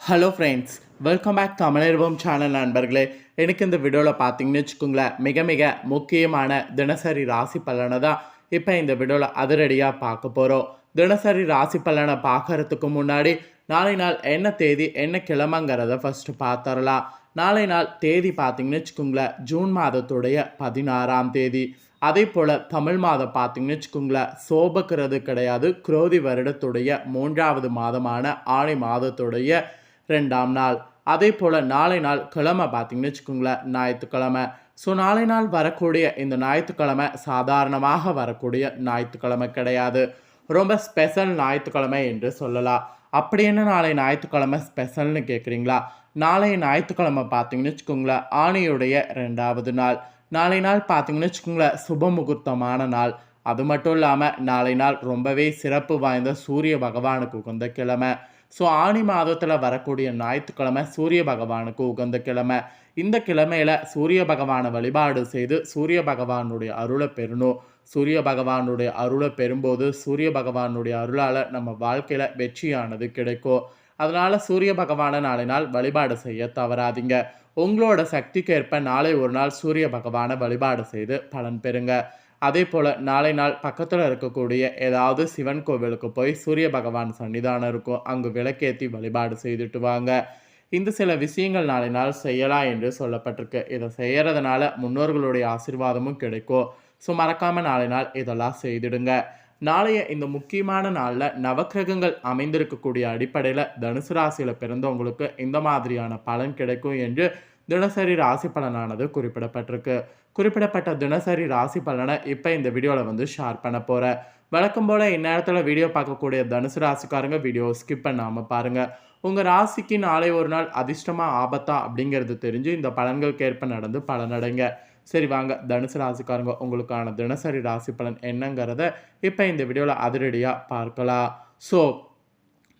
Hello friends welcome back Tamizharvam channel நண்பர்களே. எனக்கு இந்த வீடியோவில் பார்த்தீங்கன்னு வச்சுக்கோங்களேன் மிக மிக முக்கியமான தினசரி ராசி பலனை தான் இப்போ இந்த வீடியோவில் அதிரடியாக பார்க்க போகிறோம் தினசரி ராசி பலனை பார்க்கறதுக்கு முன்னாடி நாளை நாள் என்ன தேதி என்ன கிழமைங்கிறத ஃபஸ்ட்டு பார்த்துடலாம். நாளை நாள் தேதி பார்த்தீங்கன்னு வச்சுக்கோங்களேன் ஜூன் மாதத்துடைய பதினாறாம் தேதி. அதே போல் தமிழ் மாதம் பார்த்தீங்கன்னு வச்சுக்கோங்களேன் சோபக்கிறது கிடையாது குரோதி வருடத்துடைய மூன்றாவது மாதமான ஆணி மாதத்துடைய ரெண்டாம் நாள். அதே போல் நாளை நாள் கிழமை பார்த்தீங்கன்னு வச்சுக்கோங்களேன் ஞாயிற்றுக்கிழமை. ஸோ நாளை நாள் வரக்கூடிய இந்த ஞாயிற்றுக்கிழமை சாதாரணமாக வரக்கூடிய ஞாயிற்றுக்கிழமை கிடையாது. ரொம்ப ஸ்பெஷல் ஞாயிற்றுக்கிழமை என்று சொல்லலாம். அப்படி என்ன நாளை ஞாயிற்றுக்கிழமை ஸ்பெஷல்னு கேட்குறீங்களா? நாளை ஞாயிற்றுக்கிழமை பார்த்தீங்கன்னு வச்சுக்கோங்களேன் ஆணியுடைய ரெண்டாவது நாள். நாளை நாள் பார்த்தீங்கன்னு வச்சுக்கோங்களேன் சுப முகூர்த்தமான நாள். அது மட்டும் இல்லாமல் நாளை நாள் ரொம்பவே சிறப்பு வாய்ந்த சூரிய பகவானுக்கு உகந்த கிழமை. ஸோ ஆணி மாதத்தில் வரக்கூடிய ஞாயிற்றுக்கிழமை சூரிய பகவானுக்கு உகந்த கிழமை. இந்த கிழமையில் சூரிய பகவானை வழிபாடு செய்து சூரிய பகவானுடைய அருளை பெறணும். சூரிய பகவானுடைய அருளை பெறும்போது சூரிய பகவானுடைய அருளால் நம்ம வாழ்க்கையில் வெற்றியானது கிடைக்கும். அதனால் சூரிய பகவானை நாளை நாள் வழிபாடு செய்ய தவறாதீங்க. உங்களோட சக்திக்கு ஏற்ப நாளை ஒரு நாள் சூரிய பகவானை வழிபாடு செய்து பலன் பெறுங்க. அதே போல் நாளை நாள் பக்கத்தில் இருக்கக்கூடிய ஏதாவது சிவன் கோவிலுக்கு போய் சூரிய பகவான் சன்னிதானம் இருக்கும். அங்கு விளக்கேற்றி வழிபாடு செய்துட்டு வாங்க. இந்த சில விஷயங்கள் நாளை நாள் செய்யலாம் என்று சொல்லப்பட்டிருக்கு. இதை செய்யறதுனால முன்னோர்களுடைய ஆசிர்வாதமும் கிடைக்கும். ஸோ மறக்காமல் நாளை நாள் இதெல்லாம் செய்திடுங்க. நாளைய இந்த முக்கியமான நாளில் நவக்கிரகங்கள் அமைந்திருக்கக்கூடிய அடிப்படையில் தனுசு ராசியில் பிறந்தவங்களுக்கு இந்த மாதிரியான பலன் கிடைக்கும் என்று தினசரி ராசி பலனானது குறிப்பிடப்பட்டிருக்கு. குறிப்பிடப்பட்ட தினசரி ராசி பலனை இப்போ இந்த வீடியோவில் வந்து ஷேர் பண்ண போகிறேன் வழக்கம் போல் இந்நேரத்தில் வீடியோ பார்க்கக்கூடிய தனுசு ராசிக்காரங்க வீடியோ ஸ்கிப் பண்ணாமல் பாருங்கள் உங்கள் ராசிக்கு நாளை ஒரு நாள் அதிர்ஷ்டமாக ஆபத்தா அப்படிங்கிறது தெரிஞ்சு இந்த பலன்களுக்கு ஏற்ப நடந்து பலனடைங்க. சரி வாங்க. தனுசு ராசிக்காரங்க உங்களுக்கான தினசரி ராசி பலன் என்னங்கிறத இப்போ இந்த வீடியோவில் அதிரடியாக பார்க்கலாம். ஸோ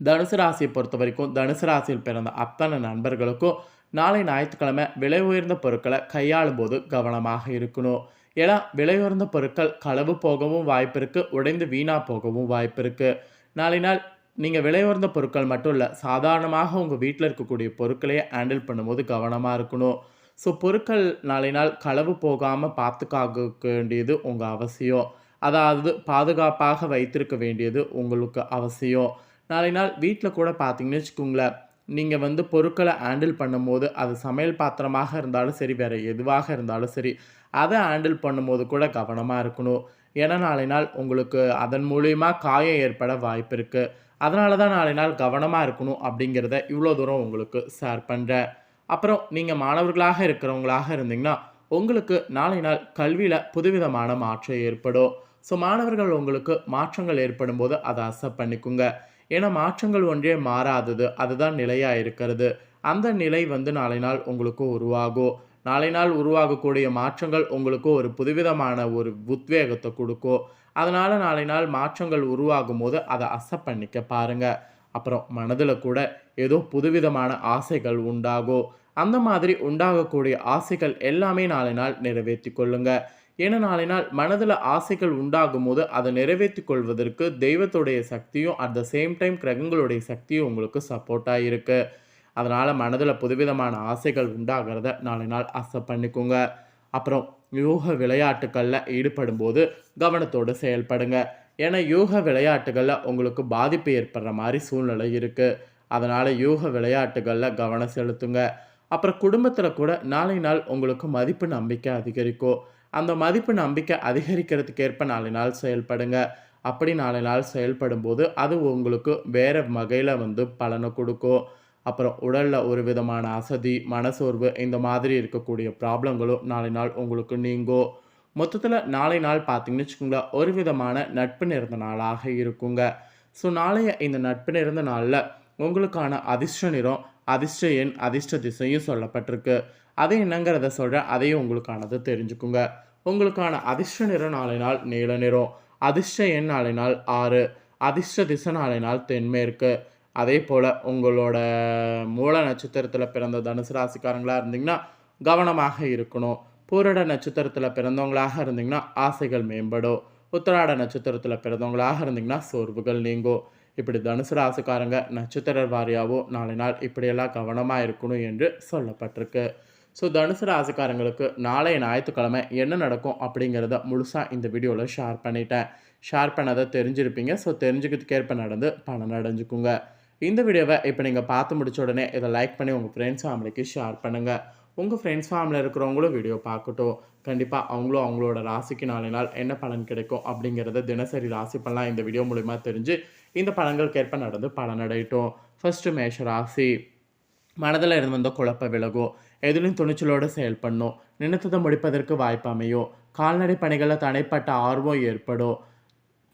தனுசு ராசியை பொறுத்த வரைக்கும் தனுசு ராசியில் பிறந்த அத்தனை நண்பர்களுக்கும் நாளை ஞாயிற்றுக்கிழமை விலை உயர்ந்த பொருட்களை கையாளும் போது கவனமாக இருக்கணும். ஏன்னா விலை உயர்ந்த பொருட்கள் களவு போகவும் வாய்ப்பு இருக்குது உடைந்து வீணாக போகவும் வாய்ப்பு இருக்குது நாளை நாள் நீங்கள் விலை உயர்ந்த பொருட்கள் மட்டும் இல்லை சாதாரணமாக உங்கள் வீட்டில் இருக்கக்கூடிய பொருட்களையே ஹேண்டில் பண்ணும்போது கவனமாக இருக்கணும். ஸோ பொருட்கள் நாளை நாள் களவு போகாமல் பார்த்துக்காக வேண்டியது உங்கள் அவசியம். அதாவது பாதுகாப்பாக வைத்திருக்க வேண்டியது உங்களுக்கு அவசியம். நாளை நாள் வீட்டில் கூட பார்த்தீங்கன்னு வச்சுக்கோங்களேன் நீங்கள் வந்து பொருட்களை ஹேண்டில் பண்ணும்போது அது சமையல் பாத்திரமாக இருந்தாலும் சரி வேறு எதுவாக இருந்தாலும் சரி அதை ஹேண்டில் பண்ணும்போது கூட கவனமாக இருக்கணும். ஏன்னா நாளை நாள் உங்களுக்கு அதன் மூலியமா காயம் ஏற்பட வாய்ப்பு இருக்குது அதனால தான் நாளை நாள் கவனமாக இருக்கணும் அப்படிங்கிறத இவ்வளோ தூரம் உங்களுக்கு ஷேர் பண்ணுறேன் அப்புறம் நீங்கள் மாணவர்களாக இருக்கிறவங்களாக இருந்தீங்கன்னா உங்களுக்கு நாளை நாள் கல்வியில் புதுவிதமான மாற்றம் ஏற்படும். ஸோ மாணவர்கள் உங்களுக்கு மாற்றங்கள் ஏற்படும் போது அதை அக்செப்ட் பண்ணிக்கோங்க. ஏன்னா மாற்றங்கள் ஒன்றே மாறாதது. அதுதான் நிலையாக இருக்கிறது. அந்த நிலை வந்து நாளை நாள் உங்களுக்கு உருவாகும் நாளை நாள் உருவாகக்கூடிய மாற்றங்கள் உங்களுக்கு ஒரு புதுவிதமான ஒரு உத்வேகத்தை கொடுக்கும் அதனால் நாளை நாள் மாற்றங்கள் உருவாகும் போது அதை அசப் பண்ணிக்க பாருங்கள் அப்புறம் மனதில் கூட ஏதோ புதுவிதமான ஆசைகள் உண்டாகும் அந்த மாதிரி உண்டாகக்கூடிய ஆசைகள் எல்லாமே நாளை நாள் நிறைவேற்றி கொள்ளுங்கள் ஏன்னா நாளை நாள் மனதில் ஆசைகள் உண்டாகும் போது அதை நிறைவேற்றி கொள்வதற்கு தெய்வத்துடைய சக்தியும் அட் த சேம் டைம் கிரகங்களுடைய சக்தியும் உங்களுக்கு சப்போர்ட்டாக இருக்குது அதனால் மனதில் புதுவிதமான ஆசைகள் உண்டாகிறத நாளை நாள் அசை பண்ணிக்கோங்க. அப்புறம் யோக விளையாட்டுகளில் ஈடுபடும் போது கவனத்தோடு செயல்படுங்க. ஏன்னா யோக விளையாட்டுகளில் உங்களுக்கு பாதிப்பு ஏற்படுற மாதிரி சூழ்நிலை இருக்குது அதனால் யோக விளையாட்டுகளில் கவனம் செலுத்துங்க. அப்புறம் குடும்பத்தில் கூட நாளை நாள் உங்களுக்கு மதிப்பு நம்பிக்கை அதிகரிக்கும். அந்த மதிப்பு நம்பிக்கை அதிகரிக்கிறதுக்கு ஏற்ப நாளை நாள் செயல்படுங்க. அப்படி நாளை நாள் செயல்படும் போது அது உங்களுக்கு வேறு வகையில் வந்து பலனை கொடுக்கும். அப்புறம் உடலில் ஒரு விதமான அசதி மனசோர்வு இந்த மாதிரி இருக்கக்கூடிய ப்ராப்ளங்களும் நாளை நாள் உங்களுக்கு நீங்கும். மொத்தத்தில் நாளை நாள் பார்த்தீங்கன்னு வச்சுக்கோங்களேன் ஒரு விதமான நட்பு நிறந்த நாளாக இருக்குங்க. ஸோ நாளைய இந்த நட்பு நிறந்த நாளில் உங்களுக்கான அதிர்ஷ்ட நிறம் அதிர்ஷ்ட எண் அதிர்ஷ்ட திசையும் சொல்லப்பட்டிருக்கு. அது என்னங்கிறத சொல்கிறேன் அதையும் உங்களுக்கானது தெரிஞ்சுக்குங்க. உங்களுக்கான அதிர்ஷ்ட நிற நாளை நாள் நீல நிறம் அதிர்ஷ்ட எண் நாளை நாள் ஆறு அதிர்ஷ்ட திசை நாளை நாள் தென்மேற்கு. அதே போல் உங்களோட மூல நட்சத்திரத்தில் பிறந்த தனுசு ராசிக்காரங்களாக இருந்தீங்கன்னா கவனமாக இருக்கணும். பூரட நட்சத்திரத்தில் பிறந்தவங்களாக இருந்தீங்கன்னா ஆசைகள் மேம்படும். உத்தராட நட்சத்திரத்தில் பிறந்தவங்களாக இருந்தீங்கன்னா சோர்வுகள் நீங்கும். இப்படி தனுசு ராசிக்காரங்க நட்சத்திர வாரியாவோ நாளை நாள் இப்படியெல்லாம் கவனமாக இருக்கணும் என்று சொல்லப்பட்டிருக்கு. ஸோ தனுசு ராசிக்காரங்களுக்கு நாளைய ஞாயிற்றுக்கிழமை என்ன நடக்கும் அப்படிங்கிறத முழுசாக இந்த வீடியோவில் ஷேர் பண்ணிட்டேன். ஷேர் பண்ணதை தெரிஞ்சிருப்பீங்க. ஸோ தெரிஞ்சுக்கிறதுக்கேற்ப நடந்து பணம் அடைஞ்சுக்குங்க. இந்த வீடியோவை இப்போ நீங்கள் பார்த்து முடிச்ச உடனே இதை லைக் பண்ணி உங்கள் ஃப்ரெண்ட்ஸ் ஃபேமிலிக்கு ஷேர் பண்ணுங்கள் உங்கள் ஃப்ரெண்ட்ஸ் ஃபேமிலியில் இருக்கிறவங்களும் வீடியோ பார்க்கட்டும். கண்டிப்பாக அவங்களும் அவங்களோட ராசிக்கு நாளை நாள் என்ன பலன் கிடைக்கும் அப்படிங்கிறத தினசரி ராசி பலன் இந்த வீடியோ மூலிமா தெரிஞ்சு இந்த பலன்களுக்கேற்ப நடந்து பலனடையட்டும் ஃபர்ஸ்ட்டு மேஷ ராசி. மனதில் இருந்து வந்த குழப்ப விலகும் எதிலும் துணிச்சலோடு செயல்படணும் நினைத்ததை முடிப்பதற்கு வாய்ப்பு அமையும் கால்நடை பணிகளில் தடைப்பட்ட ஆர்வம் ஏற்படும்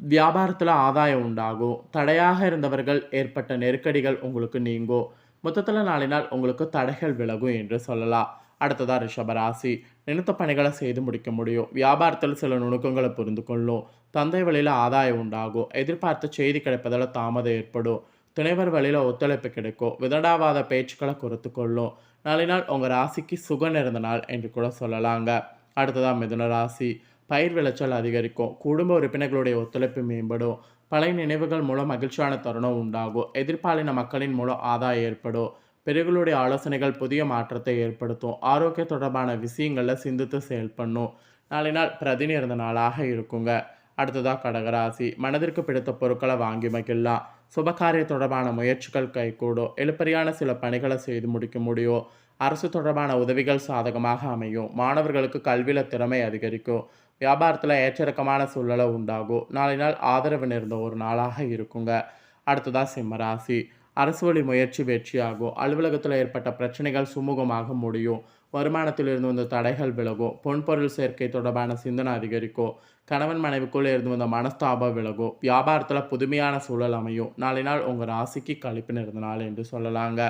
வியாபாரத்தில் ஆதாயம் உண்டாகும் தடையாக இருந்தவர்கள் ஏற்பட்ட நெருக்கடிகள் உங்களுக்கு நீங்கும் மொத்தத்தில் நாளினால் உங்களுக்கு தடைகள் விலகும் என்று சொல்லலாம். அடுத்ததாக ரிஷபராசி நினைத்த பணிகளை செய்து முடிக்க முடியும் வியாபாரத்தில் சில நுணுக்கங்களை புரிந்து கொள்ளும் தந்தை வழியில் ஆதாயம் உண்டாகும் எதிர்பார்த்த செய்தி கிடைப்பதில் தாமதம் ஏற்படும் துணைவர் வழியில் ஒத்துழைப்பு கிடைக்கும். விதடாவாத பேச்சுக்களை குறைத்து கொள்ளும். நாளினால் உங்கள் ராசிக்கு சுகம் இருந்த நாள் என்று கூட சொல்லலாங்க. அடுத்ததாக மிதுன ராசி. பயிர் விளைச்சல் அதிகரிக்கும். குடும்ப உறுப்பினர்களுடைய ஒத்துழைப்பு மேம்படும். பழைய நினைவுகள் மூலம் மகிழ்ச்சியான தருணம் உண்டாகும். எதிர்பாலின மக்களின் மூலம் ஆதாயம் ஏற்படும். பெரியர்களுடைய ஆலோசனைகள் புதிய மாற்றத்தை ஏற்படுத்தும். ஆரோக்கிய தொடர்பான விஷயங்களில் சிந்தித்து செயல்பண்ணும் நாளை நாள் பிரதினி இருந்த நாளாக இருக்குங்க. அடுத்ததாக கடகராசி. மனதிற்கு பிடித்த பொருட்களை வாங்கி மகிழலாம். சுபகாரிய தொடர்பான முயற்சிகள் கைகூடும். எழுப்பறியான சில பணிகளை செய்து முடிக்க முடியும். அரசு தொடர்பான உதவிகள் சாதகமாக அமையும். மாணவர்களுக்கு கல்வியில் திறமை அதிகரிக்கும். வியாபாரத்தில் ஏற்றிறக்கமான சூழ்நிலை உண்டாகும். நாளை நாள் ஆதரவு நேர்ந்த ஒரு நாளாக இருக்குங்க. அடுத்ததாக சிம்மராசி அரசு வழி முயற்சி வெற்றியாகும். அலுவலகத்தில் ஏற்பட்ட பிரச்சனைகள் சுமூகமாக முடியும். வருமானத்தில் இருந்து வந்த தடைகள் விலகும் பொன்பொருள் சேர்க்கை தொடர்பான சிந்தனை அதிகரிக்கும் கணவன் மனைவிக்குள்ளே இருந்து வந்த மனஸ்தாபம் விலகும் வியாபாரத்தில் புதுமையான சூழல் அமையும். நாளை நாள் உங்கள் ராசிக்கு கழிப்பு இருந்த நாள் என்று சொல்லலாங்க.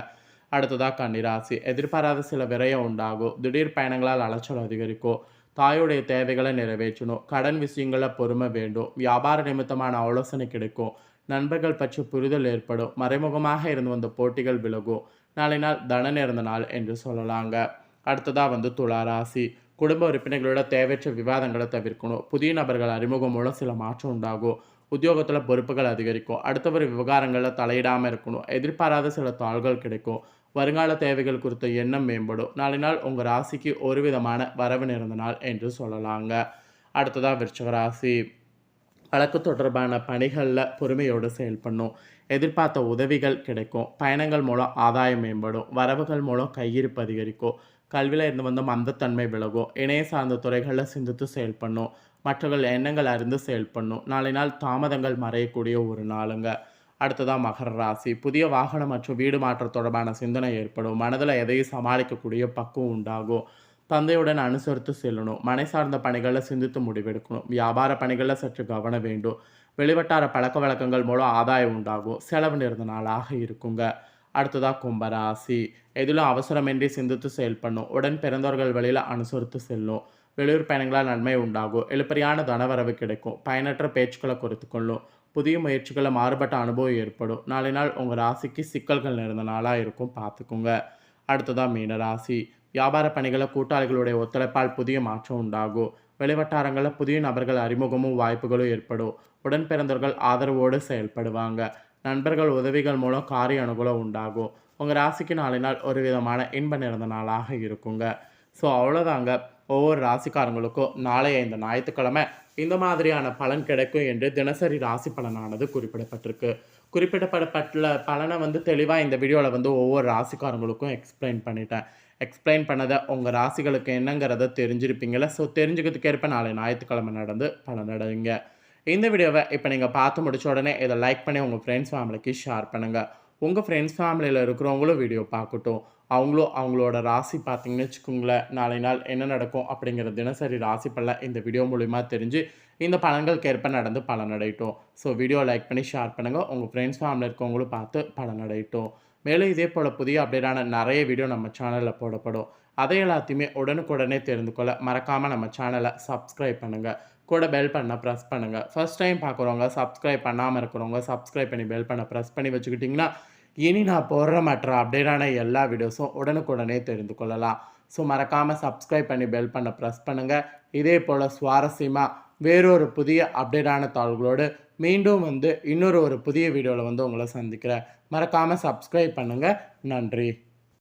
அடுத்ததாக கன்னிராசி எதிர்பாராத சில விரயம் உண்டாகும் திடீர் பயணங்களால் அலைச்சல் அதிகரிக்கும் தாயுடைய தேவைகளை நிறைவேற்றணும் கடன் விஷயங்களில் பொறுமை வேண்டும் வியாபார நிமித்தமான ஆலோசனை கிடைக்கும் நண்பர்கள் பற்றி புரிதல் ஏற்படும் மறைமுகமாக இருந்து வந்த போட்டிகள் விலகும் நாளை நாள் தன நேர்ந்த நாள் என்று சொல்லலாங்க. அடுத்ததாக வந்து துளாராசி குடும்ப உறுப்பினர்களோட தேவையற்ற விவாதங்களை தவிர்க்கணும். புதிய நபர்கள் அறிமுகம் மூலம் சில மாற்றம் உண்டாகும். உத்தியோகத்தில் பொறுப்புகள் அதிகரிக்கும். அடுத்தவர் விவகாரங்களில் தலையிடாமல் இருக்கணும். எதிர்பாராத சில தாள்கள் கிடைக்கும். வருங்கால தேவைகள் குறித்த எண்ணம் மேம்படும். நாளை நாள் உங்கள் ராசிக்கு ஒரு விதமான வரவு நிறந்த நாள் என்று சொல்லலாங்க. அடுத்ததாக விருச்சக ராசி. வழக்கு தொடர்பான பணிகளில் பொறுமையோடு செயல்படணும். எதிர்பார்த்த உதவிகள் கிடைக்கும். பயணங்கள் மூலம் ஆதாயம் மேம்படும். வரவுகள் மூலம் கையிருப்பு அதிகரிக்கும். கல்வியில் இருந்து வந்து மந்தத்தன்மை விலகும். இணைய சார்ந்த துறைகளில் சிந்தித்து செயல்படணும் மற்றவர்கள் எண்ணங்கள் அறிந்து செயல்படணும் நாளை நாள் தாமதங்கள் மறையக்கூடிய ஒரு நாளுங்க. அடுத்ததாக மகர ராசி. புதிய வாகனம் மற்றும் வீடு மாற்றம் தொடர்பான சிந்தனை ஏற்படும். மனதில் எதையும் சமாளிக்கக்கூடிய பக்குவம் உண்டாகும். தந்தையுடன் அனுசரித்து செல்லணும். மனை சார்ந்த பணிகளில் சிந்தித்து முடிவெடுக்கணும். வியாபார பணிகளில் சற்று கவனம் வேண்டும். வெளிவட்டார பழக்க வழக்கங்கள் மூலம் ஆதாயம் உண்டாகும். செலவு நிறந்த நாளாக இருக்குங்க. அடுத்ததாக கும்பராசி. எதிலும் அவசரமின்றி சிந்தித்து செயல்படணும். உடன் பிறந்தவர்கள் வழியில் அனுசரித்து செல்லும். வெளியூர் பயணங்களால் நன்மை உண்டாகும். எழுப்பறியான தனவரவு கிடைக்கும். பயனற்ற பேச்சுக்களை குறைத்து கொள்ளும். புதிய முயற்சிகளை மாறுபட்ட அனுபவம் ஏற்படும். நாளை நாள் உங்கள் ராசிக்கு சிக்கல்கள் நிறைந்த நாளாக இருக்கும். பார்த்துக்குங்க. அடுத்ததாக மீன ராசி வியாபார பணிகளை கூட்டாளிகளுடைய ஒத்துழைப்பால் புதிய மாற்றம் உண்டாகும். வெளிவட்டாரங்களில் புதிய நபர்கள் அறிமுகமும் வாய்ப்புகளும் ஏற்படும். உடன் பிறந்தவர்கள் ஆதரவோடு செயல்படுவாங்க. நண்பர்கள் உதவிகள் மூலம் காரிய அனுகூலம் உண்டாகும். உங்கள் ராசிக்கு நாளை நாள் ஒரு விதமான இன்ப நிறந்த நாளாக இருக்குங்க. ஸோ அவ்வளோதாங்க ஒவ்வொரு ராசிக்காரங்களுக்கும் நாளைய இந்த ஞாயிற்றுக்கிழமை இந்த மாதிரியான பலன் கிடைக்கும் என்று தினசரி ராசி பலனானது குறிப்பிடப்பட்டிருக்கு. குறிப்பிடப்படப்பட்டுள்ள பலனை வந்து தெளிவாக இந்த வீடியோவில் வந்து ஒவ்வொரு ராசிக்காரங்களுக்கும் எக்ஸ்பிளைன் பண்ணிட்டேன். எக்ஸ்பிளைன் பண்ணதை உங்கள் ராசிகளுக்கு என்னங்கிறத தெரிஞ்சிருப்பீங்கள ஸோ தெரிஞ்சுக்கிறதுக்கேற்ப நாளை ஞாயிற்றுக்கிழமை நடந்து பலனடைங்க இந்த வீடியோவை இப்போ நீங்கள் பார்த்து முடிச்ச உடனே இதை லைக் பண்ணி உங்கள் ஃப்ரெண்ட்ஸ் ஃபேமிலிக்கு ஷேர் பண்ணுங்கள் உங்கள் ஃப்ரெண்ட்ஸ் ஃபேமிலியில் இருக்கிறவங்களும் வீடியோ பார்க்கட்டும். அவங்களும் அவங்களோட ராசி பார்த்தீங்கன்னு வச்சுக்கோங்களேன் நாளை நாள் என்ன நடக்கும் அப்படிங்கிற தினசரி ராசி பலன் இந்த வீடியோ மூலிமா தெரிஞ்சு இந்த பலன்களுக்கு ஏற்ப நடந்து பலனடையட்டும். ஸோ வீடியோ லைக் பண்ணி ஷேர் பண்ணுங்கள் உங்கள் ஃப்ரெண்ட்ஸ் ஃபேமிலி இருக்கவங்களும் பார்த்து பலனடையட்டும். மேலும் இதே போல் புதிய அப்டேட்டான நிறைய வீடியோ நம்ம சேனலில் போடப்படும். அதை எல்லாத்தையுமே உடனுக்குடனே தெரிந்து கொள்ள மறக்காமல் நம்ம சேனலை சப்ஸ்கிரைப் பண்ணுங்கள் கூட பெல் பண்ண ப்ரெஸ் பண்ணுங்கள் ஃபர்ஸ்ட் டைம் பார்க்குறவங்க சப்ஸ்கிரைப் பண்ணாமல் இருக்கிறவங்க சப்ஸ்கிரைப் பண்ணி பெல் பண்ண ப்ரெஸ் பண்ணி வச்சுக்கிட்டிங்கன்னா இனி நான் போடுற மற்ற அப்டேட்டான எல்லா வீடியோஸும் உடனுக்குடனே தெரிந்து கொள்ளலாம். ஸோ மறக்காமல் சப்ஸ்கிரைப் பண்ணி பெல் பண்ண ப்ரெஸ் பண்ணுங்கள் இதே போல் சுவாரஸ்யமாக வேறொரு புதிய அப்டேட்டான தாள்களோடு மீண்டும் வந்து இன்னொரு ஒரு புதிய வீடியோவில் வந்து உங்களை சந்திக்கிறேன். மறக்காமல் சப்ஸ்கிரைப் பண்ணுங்கள் நன்றி.